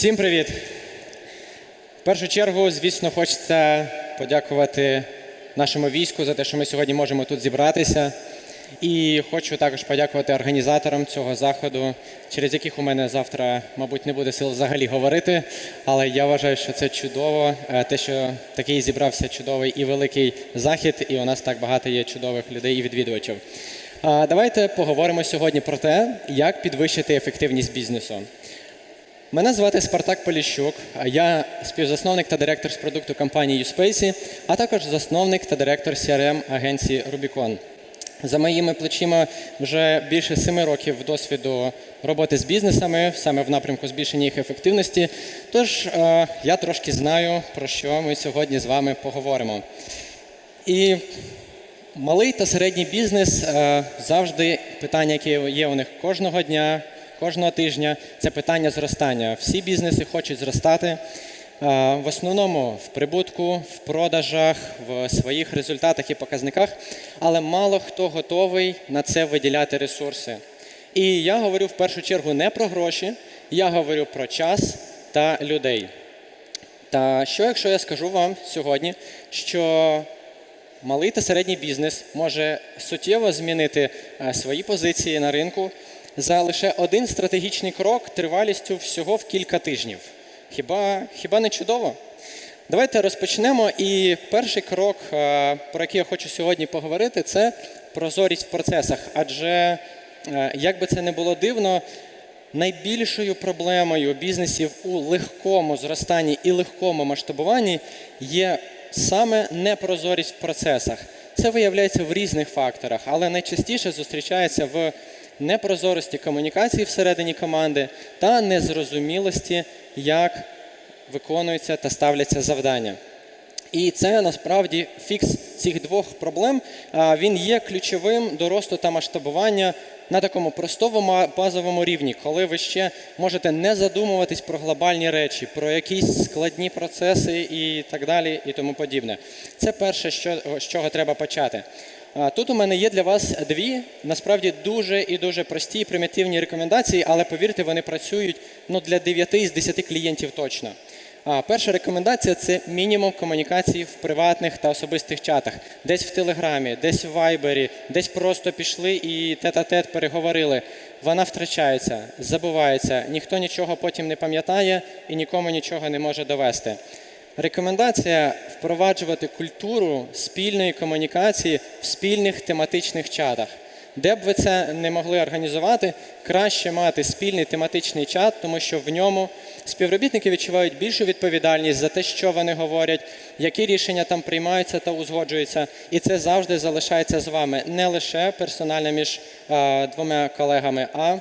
Всім привіт! В першу чергу, звісно, хочеться подякувати нашому війську за те, що ми сьогодні можемо тут зібратися. І хочу також подякувати організаторам цього заходу, через яких у мене завтра, мабуть, не буде сил взагалі говорити. Але я вважаю, що це чудово, е, те, що такий зібрався чудовий і великий захід, і у нас так багато є чудових людей і відвідувачів. Давайте поговоримо сьогодні про те, як підвищити ефективність бізнесу. Мене звати Спартак Поліщук. Я співзасновник та директор з продукту компанії USpace, а також засновник та директор crm агенції Rubicon. За моїми плечима вже більше семи років досвіду роботи з бізнесами, саме в напрямку збільшення їх ефективності. Тож е, я трошки знаю, про що ми сьогодні з вами поговоримо. І малий та середній бізнес е, завжди питання, яке є у них кожного дня, кожного тижня, це питання зростання. Всі бізнеси хочуть зростати. е, В основному в прибутку, в продажах, в своїх результатах і показниках, але мало хто готовий на це виділяти ресурси. І я говорю в першу чергу не про гроші, я говорю про час та людей. Та що, якщо я скажу вам сьогодні, що малий та середній бізнес може суттєво змінити е, свої позиції на ринку за лише один стратегічний крок тривалістю всього в кілька тижнів. Хіба, хіба не чудово? Давайте розпочнемо. І перший крок, е, про який я хочу сьогодні поговорити, це прозорість в процесах. Адже, е, як би це не було дивно, найбільшою проблемою бізнесів у легкому зростанні і легкому масштабуванні є саме непрозорість в процесах. Це виявляється в різних факторах, але найчастіше зустрічається в непрозорості комунікації всередині команди та незрозумілості, як виконуються та ставляться завдання. І це насправді фікс цих двох проблем. Він є ключовим до росту та масштабування на такому простому базовому рівні, коли ви ще можете не задумуватись про глобальні речі, про якісь складні процеси і так далі, і тому подібне. Це перше, що, з чого треба почати. Тут у мене є для вас дві насправді дуже і дуже прості примітивні рекомендації, але повірте, вони працюють ну, для 9 з 10 клієнтів точно. Перша рекомендація це мінімум комунікації в приватних та особистих чатах, десь в Телеграмі, десь в Вайбері, десь просто пішли і тет-а-тет переговорили. Вона втрачається, забувається, ніхто нічого потім не пам'ятає і нікому нічого не може довести. Рекомендація впроваджувати культуру спільної комунікації в спільних тематичних чатах. Де б ви це не могли організувати, краще мати спільний тематичний чат, тому що в ньому співробітники відчувають більшу відповідальність за те, що вони говорять, які рішення там приймаються та узгоджуються. І це завжди залишається з вами не лише персонально між е, двома колегами, а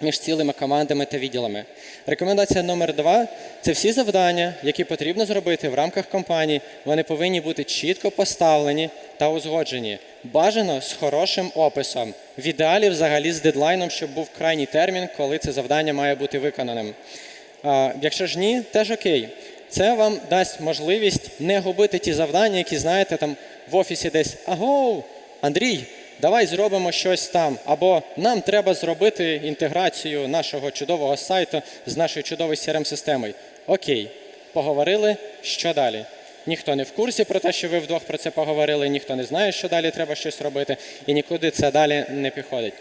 між цілими командами та відділами. Рекомендація номер два це всі завдання, які потрібно зробити в рамках компанії. Вони повинні бути чітко поставлені та узгоджені. Бажано з хорошим описом. В ідеалі взагалі з дедлайном, щоб був крайній термін, коли це завдання має бути виконаним. А, Якщо ж ні, теж окей. Це вам дасть можливість не губити ті завдання, які знаєте там в офісі десь Агоу, Андрій, давай зробимо щось там. Або нам треба зробити інтеграцію нашого чудового сайту з нашою чудовою CRM-системою. Окей, поговорили, що далі? Ніхто не в курсі про те, що ви вдвох про це поговорили, ніхто не знає, що далі треба щось робити, і нікуди це далі не підходить.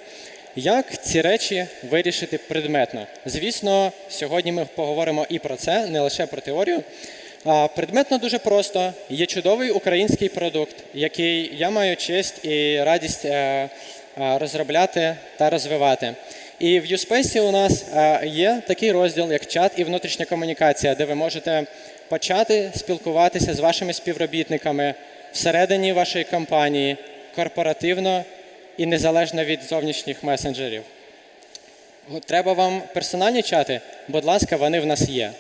Як ці речі вирішити предметно? Звісно, сьогодні ми поговоримо і про це, не лише про теорію. Предметно дуже просто. Є чудовий український продукт, який я маю честь і радість е, е, розробляти та розвивати. І в USpace у нас е, є такий розділ, як чат і внутрішня комунікація, де ви можете почати спілкуватися з вашими співробітниками всередині вашої компанії корпоративно і незалежно від зовнішніх месенджерів. Треба вам персональні чати? Будь ласка, вони в нас є.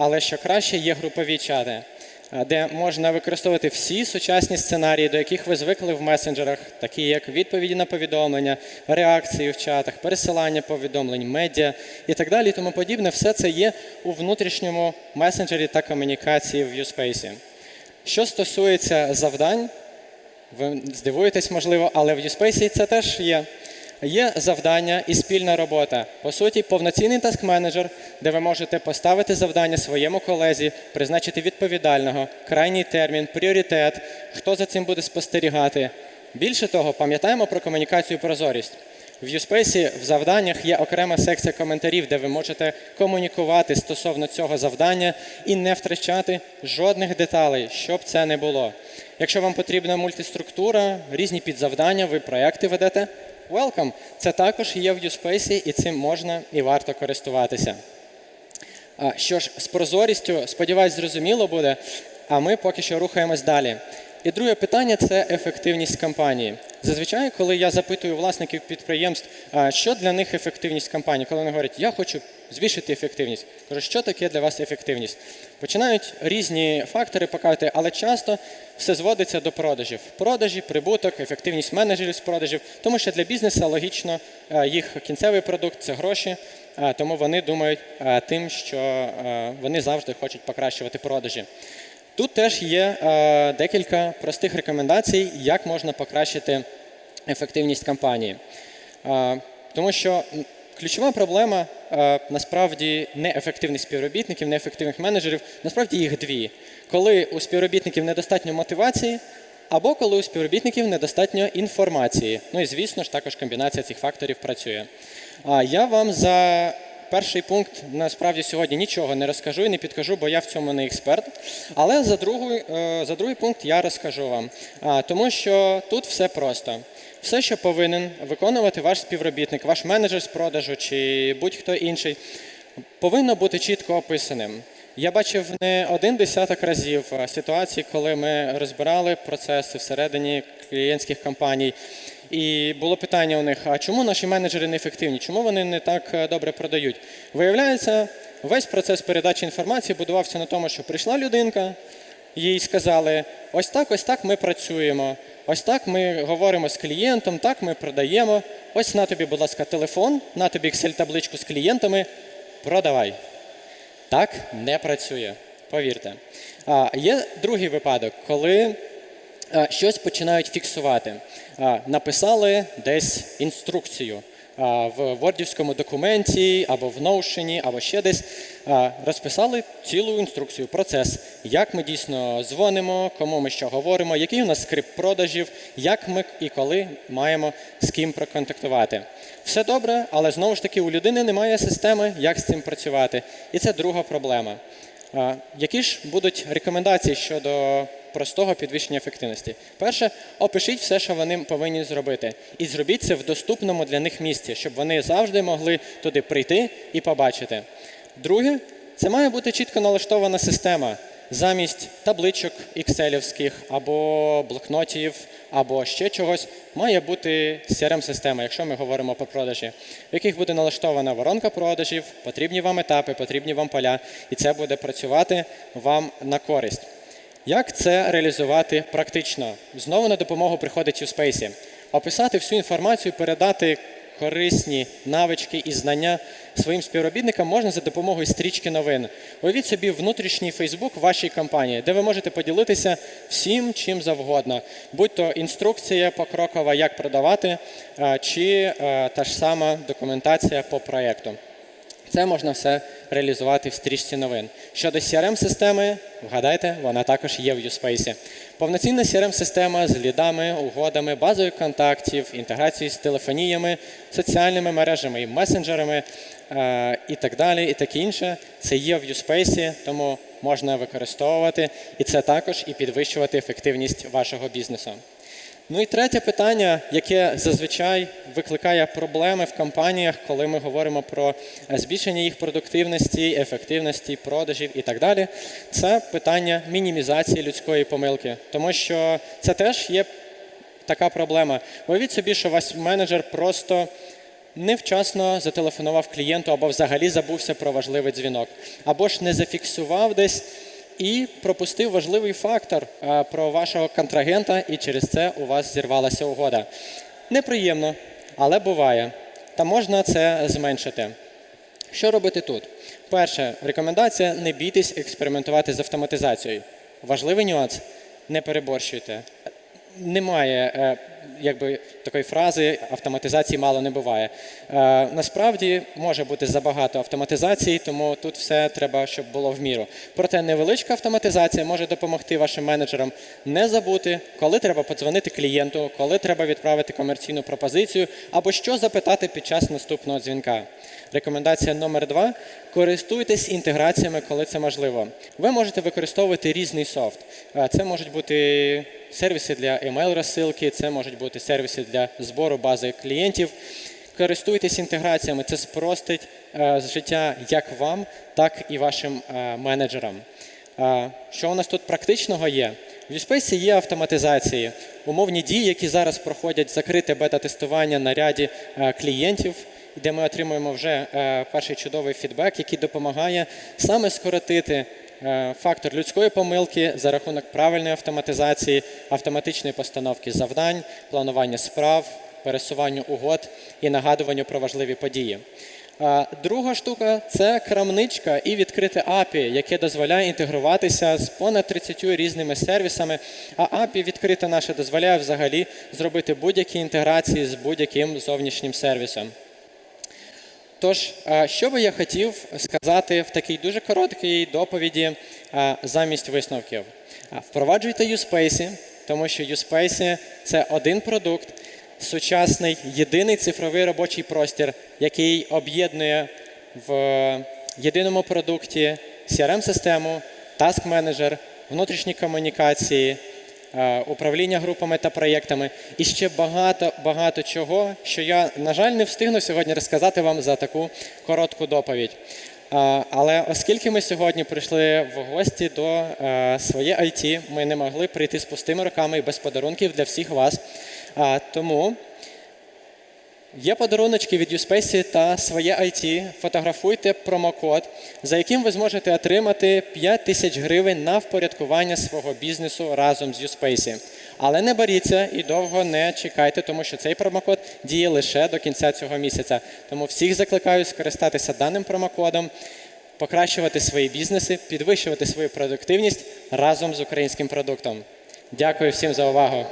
Але що краще, є групові чати, де можна використовувати всі сучасні сценарії, до яких ви звикли в месенджерах, такі як відповіді на повідомлення, реакції в чатах, пересилання повідомлень, медіа і так далі, тому подібне. Все це є у внутрішньому месенджері та комунікації в USpace. Що стосується завдань, ви здивуєтесь, можливо, але в USpace це теж є. Є завдання і спільна робота. По суті, повноцінний таск-менеджер, де ви можете поставити завдання своєму колезі, призначити відповідального, крайній термін, пріоритет, хто за цим буде спостерігати. Більше того, пам'ятаємо про комунікацію і прозорість. В USpace в завданнях є окрема секція коментарів, де ви можете комунікувати стосовно цього завдання і не втрачати жодних деталей, щоб це не було. Якщо вам потрібна мультиструктура, різні підзавдання, ви проекти ведете. Welcome! Це також є в Юспейсі, і цим можна і варто користуватися. Що ж, з прозорістю, сподіваюсь, зрозуміло буде, а ми поки що рухаємось далі. І друге питання це ефективність кампанії. Зазвичай, коли я запитую власників підприємств, що для них ефективність кампанії, коли вони говорять, я хочу збільшити ефективність, кажу, що таке для вас ефективність? Починають різні фактори показувати, але часто все зводиться до продажів. Продажі, прибуток, ефективність менеджерів з продажів, тому що для бізнесу логічно їх кінцевий продукт це гроші, тому вони думають тим, що вони завжди хочуть покращувати продажі. Тут теж є е, декілька простих рекомендацій, як можна покращити ефективність кампанії. Е, тому що ключова проблема е, насправді не ефективних співробітників, не ефективних менеджерів, насправді їх дві. Коли у співробітників недостатньо мотивації, або коли у співробітників недостатньо інформації. Ну і звісно ж також комбінація цих факторів працює. А я вам за перший пункт насправді сьогодні нічого не розкажу і не підкажу, бо я в цьому не експерт. Але за другий, е, за другий пункт я розкажу вам. Тому що тут все просто. Все, що повинен виконувати ваш співробітник, ваш менеджер з продажу чи будь-хто інший, повинно бути чітко описаним. Я бачив не один десяток разів ситуації, коли ми розбирали процеси всередині клієнтських компаній. І було питання у них: а чому наші менеджери не ефективні? Чому вони не так е, добре продають? Виявляється, весь процес передачі інформації будувався на тому, що прийшла людинка, їй сказали: ось так, ось так ми працюємо, ось так ми говоримо з клієнтом, так ми продаємо. Ось на тобі, будь ласка, телефон, на тобі Excel-табличку з клієнтами, продавай. Так не працює, повірте. А, є другий випадок, коли щось починають фіксувати. Написали десь інструкцію в вордівському документі або в Notion, або ще десь. Розписали цілу інструкцію, процес, як ми дійсно дзвонимо, кому ми що говоримо, який у нас скрипт продажів, як ми і коли маємо з ким проконтактувати. Все добре, але знову ж таки у людини немає системи, як з цим працювати. І це друга проблема. Які ж будуть рекомендації щодо простого підвищення ефективності? Перше, опишіть все, що вони повинні зробити, і зробіть це в доступному для них місці, щоб вони завжди могли туди прийти і побачити. Друге, це має бути чітко налаштована система. Замість табличок екселівських або блокнотів, або ще чогось, має бути CRM-система, якщо ми говоримо про продажі, в яких буде налаштована воронка продажів, потрібні вам етапи, потрібні вам поля, і це буде працювати вам на користь. Як це реалізувати практично? Знову на допомогу приходить USpace. Описати всю інформацію, передати корисні навички і знання своїм співробітникам можна за допомогою стрічки новин. Уявіть собі внутрішній Фейсбук вашій компанії, де ви можете поділитися всім чим завгодно, будь то інструкція покрокова, як продавати, чи е, та ж сама документація по проєкту. Це можна все реалізувати в стрічці новин. Щодо CRM-системи, вгадайте, вона також є в USpace. Повноцінна CRM-система з лідами, угодами, базою контактів, інтеграцією з телефоніями, соціальними мережами і месенджерами е, і так далі, і таке інше. Це є в USpace, тому можна використовувати і це також і підвищувати ефективність вашого бізнесу. Ну і третє питання, яке зазвичай викликає проблеми в компаніях, коли ми говоримо про е, збільшення їх продуктивності, ефективності, продажів і так далі, це питання мінімізації людської помилки, тому що це теж є така проблема. Уявіть собі, що ваш менеджер просто невчасно зателефонував клієнту або взагалі забувся про важливий дзвінок, або ж не зафіксував десь і пропустив важливий фактор про вашого контрагента, і через це у вас зірвалася угода. Неприємно, але буває. Та можна це зменшити. Що робити тут? Перше, рекомендація: не бійтесь експериментувати з автоматизацією. Важливий нюанс не переборщуйте. Немає е, якби такої фрази автоматизації мало не буває. Е, насправді може бути забагато автоматизації, тому тут все треба, щоб було в міру. Проте невеличка автоматизація може допомогти вашим менеджерам не забути, коли треба подзвонити клієнту, коли треба відправити комерційну пропозицію або що запитати під час наступного дзвінка. Рекомендація номер два: користуйтесь інтеграціями, коли це можливо. Ви можете використовувати різний софт. Е, Це можуть бути сервіси для email розсилки, це можуть бути сервіси для збору бази клієнтів. Користуйтесь інтеграціями, це спростить е, життя як вам, так і вашим е, менеджерам. Е, Що у нас тут практичного є? В USpace є автоматизації, умовні дії, які зараз проходять закрите бета-тестування на ряді е, клієнтів, де ми отримуємо вже е, перший чудовий фідбек, який допомагає саме скоротити фактор людської помилки за рахунок правильної автоматизації, автоматичної постановки завдань, планування справ, пересуванню угод і нагадуванню про важливі події. Друга штука це крамничка і відкрите API, яке дозволяє інтегруватися з понад 30 різними сервісами. А API відкрите наше дозволяє взагалі зробити будь-які інтеграції з будь-яким зовнішнім сервісом. Тож, е, що би я хотів сказати в такій дуже короткій доповіді е, замість висновків? Е, Впроваджуйте USpace, тому що USpace – це один продукт, сучасний, єдиний цифровий робочий простір, який об'єднує в єдиному продукті CRM-систему, Task Manager, внутрішні комунікації, е, управління групами та проєктами і ще багато багато чого, що я, на жаль, не встигну сьогодні розказати вам за таку коротку доповідь. Е, Але оскільки ми сьогодні прийшли в гості до своєї своє IT, ми не могли прийти з пустими руками і без подарунків для всіх вас. Е, Тому Є подаруночки від USpace та своє IT. Фотографуйте промокод, за яким ви зможете отримати 5 тисяч гривень на впорядкування свого бізнесу разом з USpace. Але не боріться і довго не чекайте, тому що цей промокод діє лише до кінця цього місяця. Тому всіх закликаю скористатися даним промокодом, покращувати свої бізнеси, підвищувати свою продуктивність разом з українським продуктом. Дякую всім за увагу.